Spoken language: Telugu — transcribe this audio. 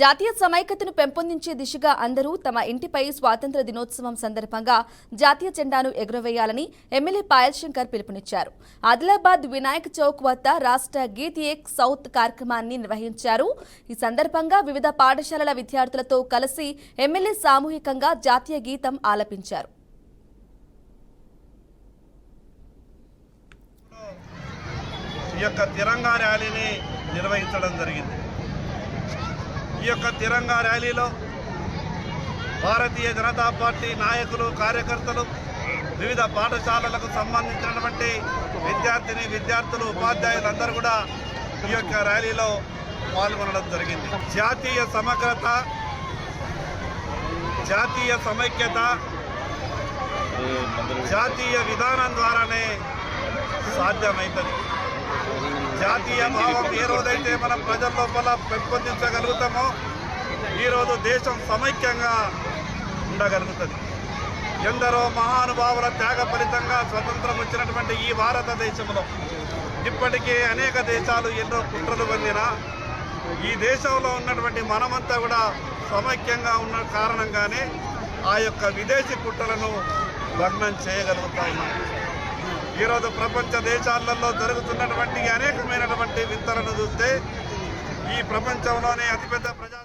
జాతీయ సమైక్యతను పెంపొందించే దిశగా అందరూ తమ ఇంటిపై స్వాతంత్ర దినోత్సవం సందర్భంగా జాతీయ జెండాను ఎగురవేయాలని ఎమ్మెల్యే పాయల్ శంకర్ పిలుపునిచ్చారు. ఆదిలాబాద్ వినాయక్ చౌక్ వద్ద రాష్ట్ర గీత్ ఏక్ సౌత్ కార్యక్రమాన్ని నిర్వహించారు. ఈ సందర్భంగా వివిధ పాఠశాలల విద్యార్థులతో కలిసి ఎమ్మెల్యే సామూహికంగా జాతీయ గీతం ఆలపించారు. ఈ యొక్క తిరంగా ర్యాలీని నిర్వహించడం జరిగింది. ఈ యొక్క తిరంగా ర్యాలీలో భారతీయ జనతా పార్టీ నాయకులు కార్యకర్తలు వివిధ పాఠశాలలకు సంబంధించినటువంటి విద్యార్థిని విద్యార్థులు ఉపాధ్యాయులందరూ కూడా ఈ యొక్క ర్యాలీలో పాల్గొనడం జరిగింది. జాతీయ సమగ్రత జాతీయ సమైక్యత జాతీయ విధానం ద్వారానే సాధ్యమవుతుంది జాతీయ భావం ఏ రోజైతే మనం ప్రజల లోపల పెంపొందించగలుగుతామో ఈరోజు దేశం సమైక్యంగా ఉండగలుగుతుంది. ఎందరో మహానుభావుల త్యాగ ఫలితంగా స్వతంత్రం వచ్చినటువంటి ఈ భారతదేశంలో ఇప్పటికే అనేక దేశాలు ఎన్నో కుట్రలు పొందినా ఈ దేశంలో ఉన్నటువంటి మనమంతా కూడా సమైక్యంగా ఉన్న కారణంగానే ఆ యొక్క విదేశీ కుట్రలను భగ్నం చేయగలుగుతా ఉన్నాం. ఈరోజు ప్రపంచ దేశాలలో జరుగుతున్నటువంటి అనేకమైనటువంటి వింతలను చూస్తే ఈ ప్రపంచంలోనే అతిపెద్ద ప్రజా